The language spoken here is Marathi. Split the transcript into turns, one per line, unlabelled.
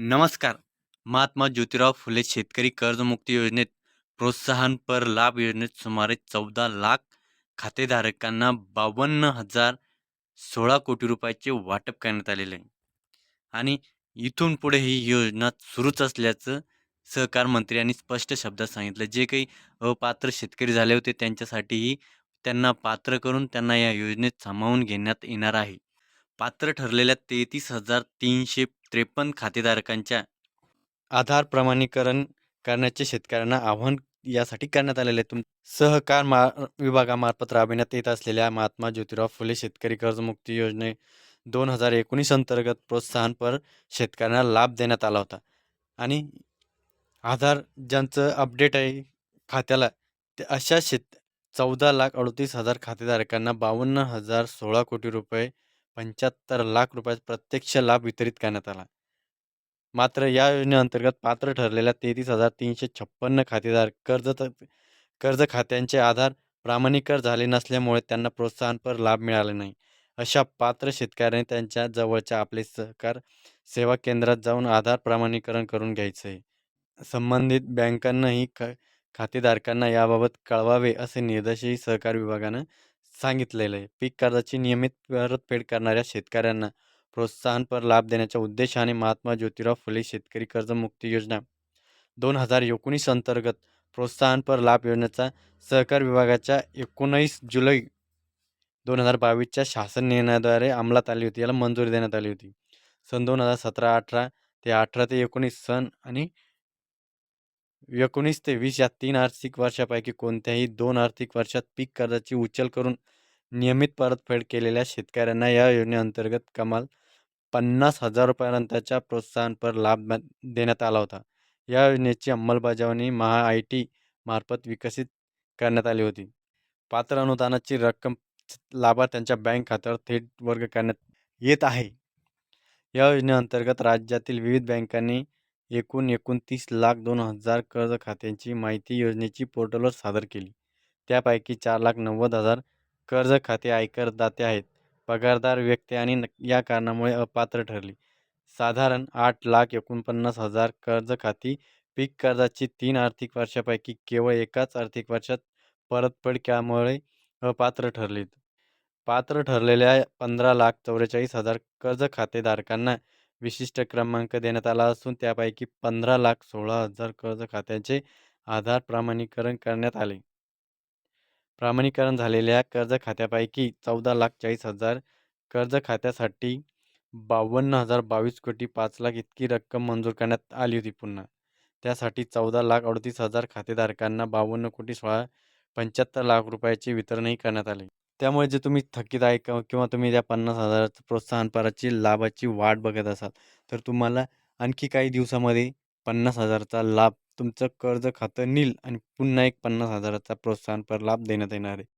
नमस्कार. महात्मा ज्योतिराव फुले शेतकरी कर्जमुक्ती योजनेत प्रोत्साहनपर लाभ योजनेत सुमारे चौदा लाख खातेधारकांना बावन्न हजार सोळा कोटी रुपयाचे वाटप करण्यात आलेले आहे. आणि इथून पुढे ही योजना सुरूच असल्याचं सहकार मंत्री यांनी स्पष्ट शब्दात सांगितलं. जे काही अपात्र शेतकरी झाले होते त्यांच्यासाठीही त्यांना पात्र करून त्यांना या योजनेत सामावून घेण्यात येणार आहे. पात्र ठरलेल्या तेहतीस हजार तीनशे त्रेपन्न खातेधारकांच्या आधार प्रमाणीकरण करण्याचे शेतकऱ्यांना आव्हान यासाठी करण्यात आलेले आहे. तुम सहकार मा विभागामार्फत राबविण्यात येत असलेल्या महात्मा ज्योतिराव फुले शेतकरी कर्जमुक्ती योजने दोन हजार एकोणीस अंतर्गत प्रोत्साहनपर शेतकऱ्यांना लाभ देण्यात आला होता. आणि आधार ज्यांचं अपडेट आहे खात्याला ते अशा शेत चौदा लाख अडतीस हजार खातेधारकांना बावन्न हजार सोळा कोटी रुपये पंच्याहत्तर लाख रुपयाचा प्रत्यक्ष लाभ वितरित करण्यात आला. मात्र या योजनेअंतर्गत पात्र ठरलेल्या तेहतीस हजार तीनशे छप्पन्न खातेदार कर्ज कर्ज खात्यांचे आधार प्रामाणिकर झाले नसल्यामुळे त्यांना प्रोत्साहनपर लाभ मिळाले नाही. अशा पात्र शेतकऱ्यांनी त्यांच्या जवळच्या आपले सहकार सेवा केंद्रात जाऊन आधार प्रमाणीकरण करून घ्यायचं. आहे संबंधित बँकांनाही ख खातेधारकांना याबाबत कळवावे असे निर्देशही सहकार विभागानं सांगितलेलं आहे. पीक कर्जाची नियमित परतफेड करणाऱ्या शेतकऱ्यांना प्रोत्साहनपर लाभ देण्याच्या उद्देशाने महात्मा ज्योतिराव फुले शेतकरी कर्जमुक्ती योजना दोन हजार एकोणीस अंतर्गत प्रोत्साहनपर लाभ योजनेचा सहकार विभागाच्या एकोणीस जुलै दोन हजार बावीसच्या शासन निर्णयाद्वारे अंमलात आली होती. याला मंजुरी देण्यात आली होती. सन दोन हजार सतरा अठरा ते अठरा ते एकोणीस सन आणि एकोणीस ते वीस या तीन आर्थिक वर्षापैकी कोणत्याही दोन आर्थिक वर्षात पीक कर्जाची उचल करून नियमित परतफेड केलेल्या शेतकऱ्यांना या योजनेअंतर्गत कमाल पन्नास हजार रुपयापर्यंतच्या प्रोत्साहनपर लाभ देण्यात आला होता. या योजनेची अंमलबजावणी महा आय टी मार्फत विकसित करण्यात आली होती. पात्र अनुदानाची रक्कम लाभार्थ्यांच्या बँक खात्यावर थेट वर्ग करण्यात येत आहे. या योजनेअंतर्गत राज्यातील विविध बँकांनी एकूण एकोणतीस लाख दोन हजार कर्ज खात्यांची माहिती योजनेची पोर्टलवर सादर केली. त्यापैकी चार लाख नव्वद हजार कर्ज खाते आयकरदाते आहेत. पगारदार व्यक्ती आणि या कारणामुळे अपात्र ठरली. साधारण आठ लाख एकोणपन्नास हजार कर्ज खाती पीक कर्जाची तीन आर्थिक वर्षापैकी केवळ एकाच आर्थिक वर्षात परतफेड केल्यामुळे अपात्र ठरलीत. पात्र ठरलेल्या पंधरा लाख चौवेचाळीस हजार कर्ज खातेधारकांना विशिष्ट क्रमांक देण्यात आला असून त्यापैकी पंधरा लाख सोळा हजार कर्ज खात्यांचे आधार प्रमाणीकरण करण्यात आले. प्रमाणीकरण झालेल्या कर्ज खात्यापैकी चौदा लाख चाळीस हजार कर्ज खात्यासाठी बावन्न हजार बावीस कोटी पाच लाख इतकी रक्कम मंजूर करण्यात आली होती पुन्हा. त्यासाठी चौदा लाख अडतीस हजार खातेधारकांना बावन्न कोटी सोळा पंच्याहत्तर लाख रुपयाचे वितरणही करण्यात आले. त्यामुळे जे तुम्ही थकीत आहे किंवा तुम्ही त्या पन्नास हजाराचं प्रोत्साहनपराची लाभाची वाट बघत असाल तर तुम्हाला आणखी काही दिवसामध्ये पन्नास हजाराचा लाभ तुमचं कर्ज खातं नील आणि पुन्हा एक पन्नास हजाराचा प्रोत्साहनपर लाभ देण्यात येणार आहे.